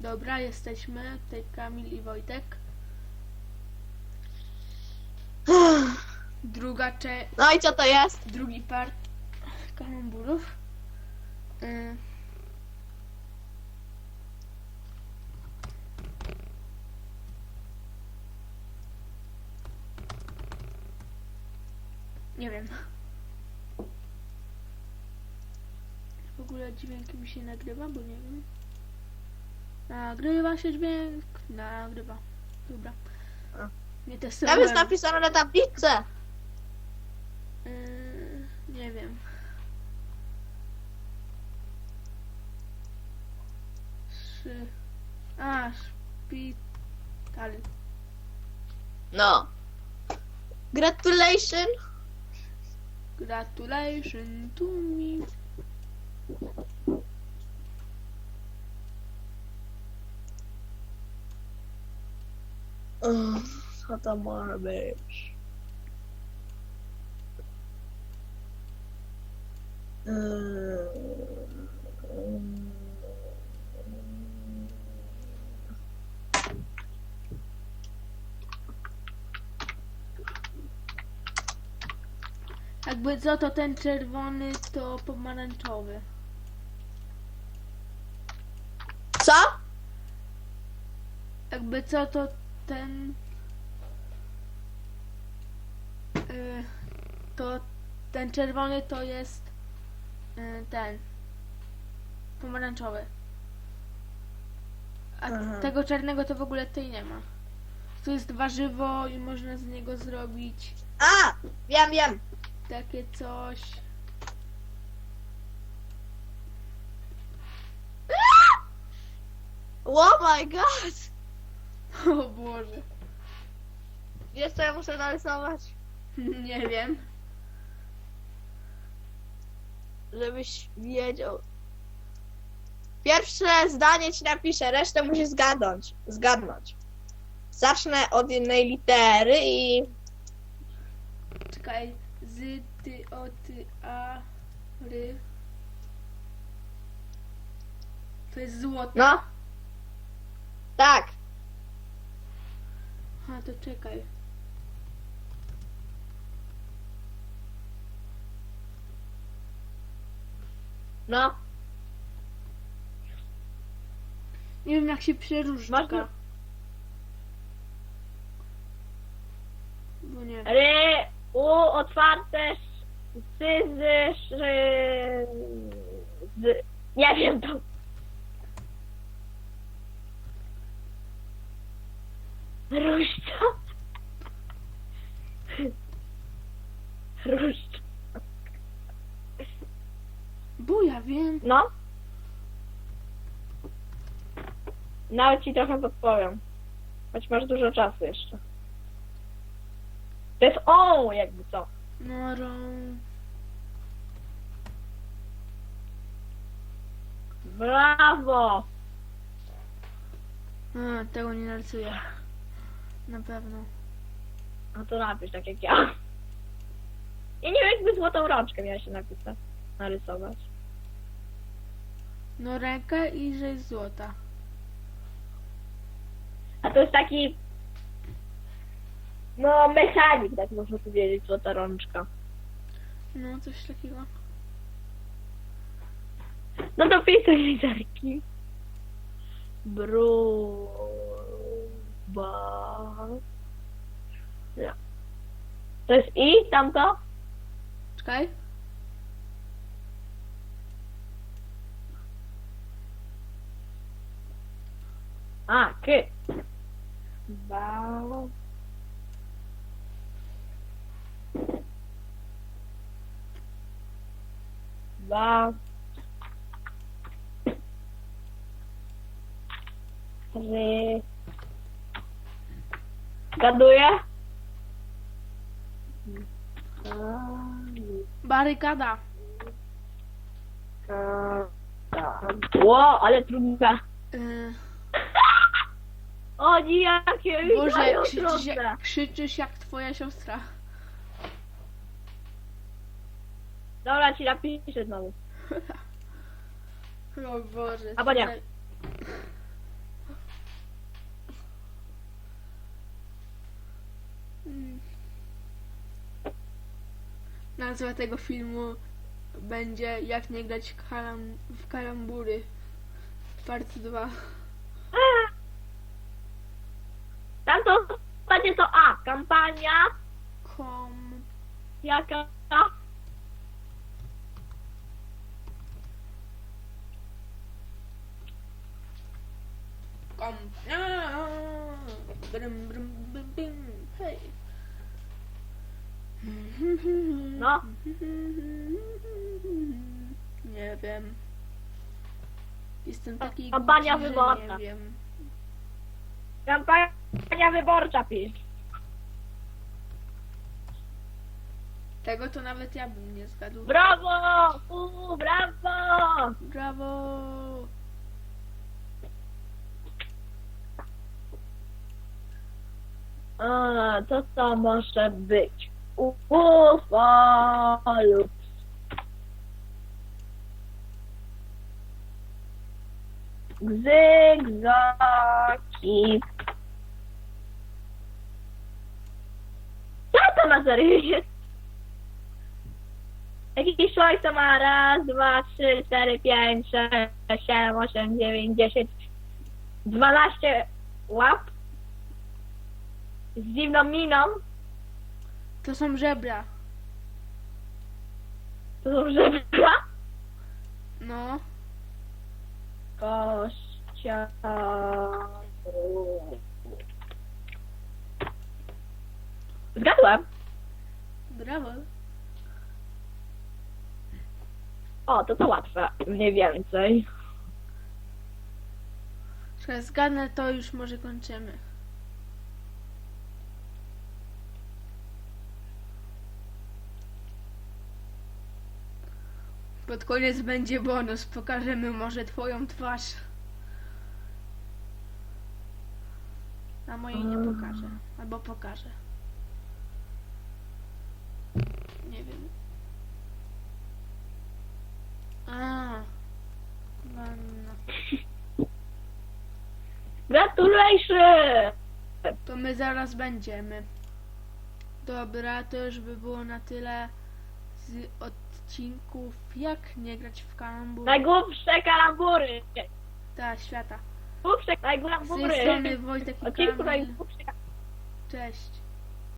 Dobra, jesteśmy. Tutaj Kamil i Wojtek. Druga część, No i co to jest? drugi part kalamburów. Y, Nie wiem. W ogóle dźwięk mi się nagrywa, bo nie wiem. Nagrywa się dźwięk. Nagrywa. Dobra. Nie Tam testowałem. jest napisane na tablicy. Yy, nie wiem. Trzy. A, szpital. No. Gratulation. Gratulation to me. Co to może być? Ym, Jakby co, to ten czerwony to pomarańczowy. Co? Jakby co, to ten... Yy, to ten czerwony to jest yy, ten pomarańczowy. A Aha. tego czarnego to w ogóle tutaj nie ma. To jest warzywo i można z niego zrobić A! Wiem, wiem. takie coś. Oh my god! O Boże. Wiesz co ja muszę narysować? Nie wiem. Żebyś wiedział. Pierwsze zdanie ci napiszę, resztę musisz zgadnąć. Zgadnąć. Zacznę od jednej litery i... Czekaj. Z, ty, o, ty, a, ry. To jest złoto. No. Tak. A, to czekaj. No. Nie wiem jak się przeróżdżka. Masz- Bo nie. Ry, u, otwarte, syzy, szy, z, nie wiem to. Ja wiem. No. Nawet ci trochę podpowiem. Choć masz dużo czasu jeszcze. To jest o, jakby co. No, ro... Brawo! Tego nie narysuję. Na pewno. No to napisz tak jak ja. Ja nie wiem, jakby złotą rączkę miała się napisać. Narysować. No rękę i że jest złota. A to jest taki... No, mechanik, tak można powiedzieć, złota rączka. No, coś takiego. No to pisuj literki. Bruba. Ja. To jest i tamto? Czekaj. Ah, ¿qué? Bao. ba, Re. Gado ya. Barikada. Wow, ada trunca. Oni jakie Boże, krzyczysz jak, krzyczysz jak twoja siostra. Dobra, ci napiszę znowu. O Boże. Albo nie. Hmm. Nazwa tego filmu będzie Jak nie grać w w kalambury. Part 2. Kampania Kom... jaka? Kom... Aaaa! Brym, brym, bym, bym. Hej. No. Nie wiem. Jestem taki Kampania głupi, że wyborcza. Nie wiem. Kampania wyborcza pisz. Tego to nawet ja bym nie zgadł. Brawo! Uuu, brawo! Brawo! A, to co może być? UFO lub Zygzaki. Co to na serio jest? Jakiś człowiek to ma raz, dwa, trzy, cztery, pięć, sześć, siedem, osiem, dziewięć, dziesięć, dwanaście łap z dziwną miną. To są żebra. To są żebra. No. Kościa. Zgadłem. Brawo. O, to to łatwe. Mniej więcej. Że zgadnę, to już może kończymy. Pod koniec będzie bonus. Pokażemy może twoją twarz. A mojej nie pokażę. Albo pokażę. Nie wiem. A. Wanna. Gratulacje! To my zaraz będziemy. Dobra, to już by było na tyle z odcinków Jak nie grać w kalambur. Najgłupsze kalambury! Ta świata. Głupsze Z tej strony Wojtek i Odcinku Kamil. najgłupsze Cześć.